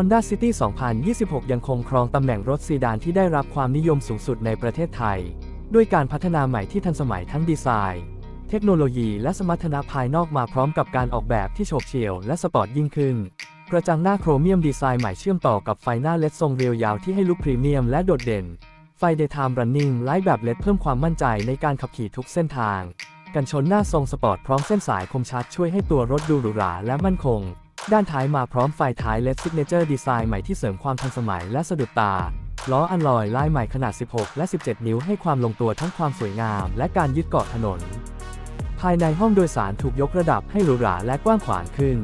Honda City 2026 ยังคงครองตำแหน่งรถซีดานที่ได้รับความนิยมสูงสุดในประเทศไทย ด้วยการพัฒนาใหม่ที่ทันสมัยทั้งดีไซน์ เทคโนโลยีและสมรรถนะภายนอกมาพร้อมกับการออกแบบที่โฉบเฉี่ยวและสปอร์ตยิ่งขึ้น กระจังหน้าโครเมียมดีไซน์ใหม่เชื่อมต่อกับไฟหน้าเลดทรงเรียวยาวที่ให้ลุคพรีเมียมและโดดเด่น ไฟ Daytime Running ไลท์แบบเลดเพิ่มความมั่นใจในการขับขี่ทุกเส้นทาง กันชนหน้าทรงสปอร์ตพร้อมเส้นสายคมชัดช่วยให้ตัวรถดูหรูหราและมั่นคง ด้านท้ายมาพร้อมไฟท้ายเลดซิกเนเจอร์ดีไซน์ใหม่ที่เสริมความทันสมัยและสะดุดตา ล้ออัลลอยลายใหม่ขนาด 16 และ 17 นิ้วให้ความลงตัวทั้งความสวยงาม และการยึดเกาะถนน ภายในห้องโดยสารถูกยกระดับให้หรูหราและกว้างขวางขึ้น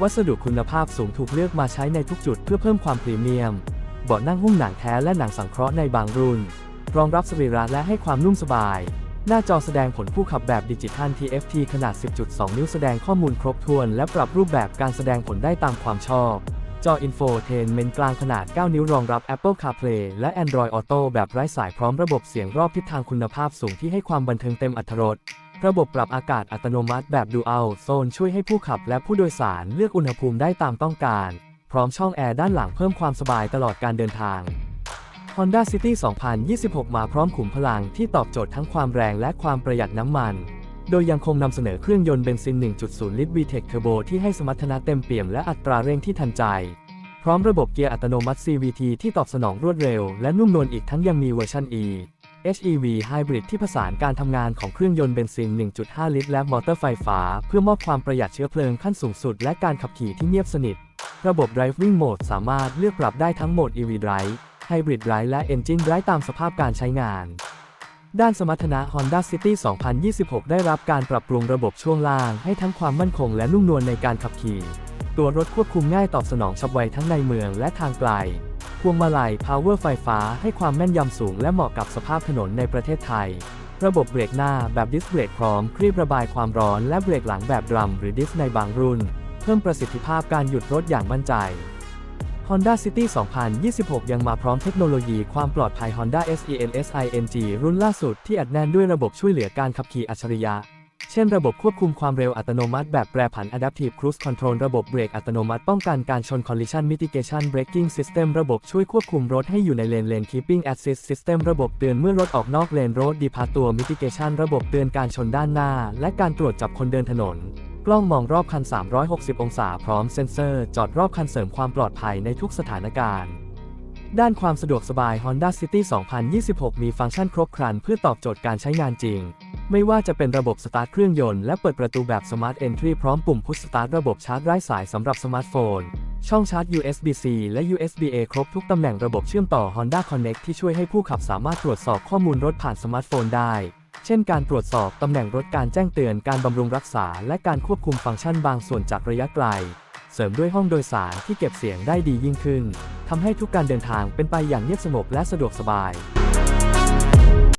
วัสดุคุณภาพสูงถูกเลือกมาใช้ในทุกจุดเพื่อเพิ่มความพรีเมียม เบาะนั่งหุ้มหนังแท้และหนังสังเคราะห์ในบางรุ่น รองรับสรีระและให้ความนุ่มสบาย หน้าจอแสดงผลผู้ขับแบบดิจิทัล TFT ขนาด 10.2 นิ้วแสดงข้อมูลครบถ้วน และปรับรูปแบบการแสดงผลได้ตามความชอบ จอ Infotainment กลางขนาด 9 นิ้วรองรับ Apple CarPlay และ Android Auto แบบไร้สายพร้อมระบบเสียงรอบทิศทางคุณภาพสูงที่ให้ความบันเทิงเต็มอรรถรสระบบปรับอากาศอัตโนมัติแบบ Dual Zone ช่วยให้ผู้ขับและผู้โดยสารเลือกอุณหภูมิได้ตามต้องการ พร้อมช่องแอร์ด้านหลังเพิ่มความสบายตลอดการเดินทาง Honda City 2026 มาพร้อมขุมพลังที่ตอบโจทย์ทั้งความแรงและความประหยัดน้ำมัน โดยยังคงนำเสนอเครื่องยนต์เบนซิน 1.0 ลิตร VTEC Turbo ที่ให้สมรรถนะเต็มเปี่ยมและอัตราเร่งที่ทันใจ พร้อมระบบเกียร์อัตโนมัติ CVT ที่ตอบสนองรวดเร็วและนุ่มนวลอีกทั้งยังมีเวอร์ชัน E HEV Hybrid ที่ผสานการทำงานของเครื่องยนต์เบนซิน 1.5 ลิตร และมอเตอร์ไฟฟ้า เพื่อมอบความประหยัดเชื้อเพลิงขั้นสูงสุด และการขับขี่ที่เงียบสนิท ระบบ Driving Mode สามารถเลือกปรับได้ทั้งโหมด EV Drive Hybrid Drive และ Engine Drive ตามสภาพการใช้งาน ด้านสมรรถนะ Honda City 2026 ได้รับการปรับปรุงระบบช่วงล่าง ให้ทั้งความมั่นคงและนุ่มนวลในการขับขี่ ตัวรถควบคุมง่ายตอบสนองฉับไวทั้งในเมืองและทางไกล พวงมาลัย Power ไฟฟ้า ให้ความแม่นยำสูง และเหมาะกับสภาพถนนในประเทศไทย ระบบเบรกหน้าแบบดิสเบรกพร้อมคลีบระบายความร้อนและเบรกหลังแบบดรัมหรือดิสในบางรุ่น เพิ่มประสิทธิภาพการหยุดรถอย่างมั่นใจ Honda City 2026 ยังมาพร้อมเทคโนโลยีความปลอดภัย Honda SENSING รุ่นล่าสุดที่อัดแน่นด้วยระบบช่วยเหลือการขับขี่อัจฉริยะ เช่นระบบควบคุมความเร็วอัตโนมัติแบบแปรผัน Adaptive Cruise Control ระบบเบรกอัตโนมัติป้องกันการชน Collision Mitigation Braking System ระบบช่วยควบคุมรถให้อยู่ในเลน Lane Keeping Assist System ระบบเตือนเมื่อรถออกนอกเลน Road Departure Mitigation ระบบเตือนการชนด้านหน้า และการตรวจจับคนเดินถนน กล้องมองรอบคัน 360 องศาพร้อมเซ็นเซอร์ จอดรอบคันเสริมความปลอดภัยในทุกสถานการณ์ ด้านความสะดวกสบาย Honda City 2026 มีฟังก์ชันครบครันเพื่อตอบโจทย์การใช้งานจริง ไม่ว่าจะเป็นระบบสตาร์ทเครื่องยนต์และเปิดประตูแบบ Smart Entry พร้อมปุ่มพุชสตาร์ทระบบชาร์จไร้สายสำหรับสมาร์ทโฟน ช่องชาร์จ USB-C และ USB-A ครบทุกตำแหน่งระบบเชื่อมต่อ Honda Connect ที่ช่วยให้ผู้ขับสามารถตรวจสอบข้อมูลรถผ่านสมาร์ทโฟนได้ เช่นการตรวจสอบตำแหน่งรถการแจ้งเตือนการบำรุงรักษา และการควบคุมฟังก์ชันบางส่วนจากระยะไกล เสริมด้วยห้องโดยสารที่เก็บเสียงได้ดียิ่งขึ้นทำให้ทุกการเดินทางเป็นไปอย่างเงียบสงบและสะดวกสบาย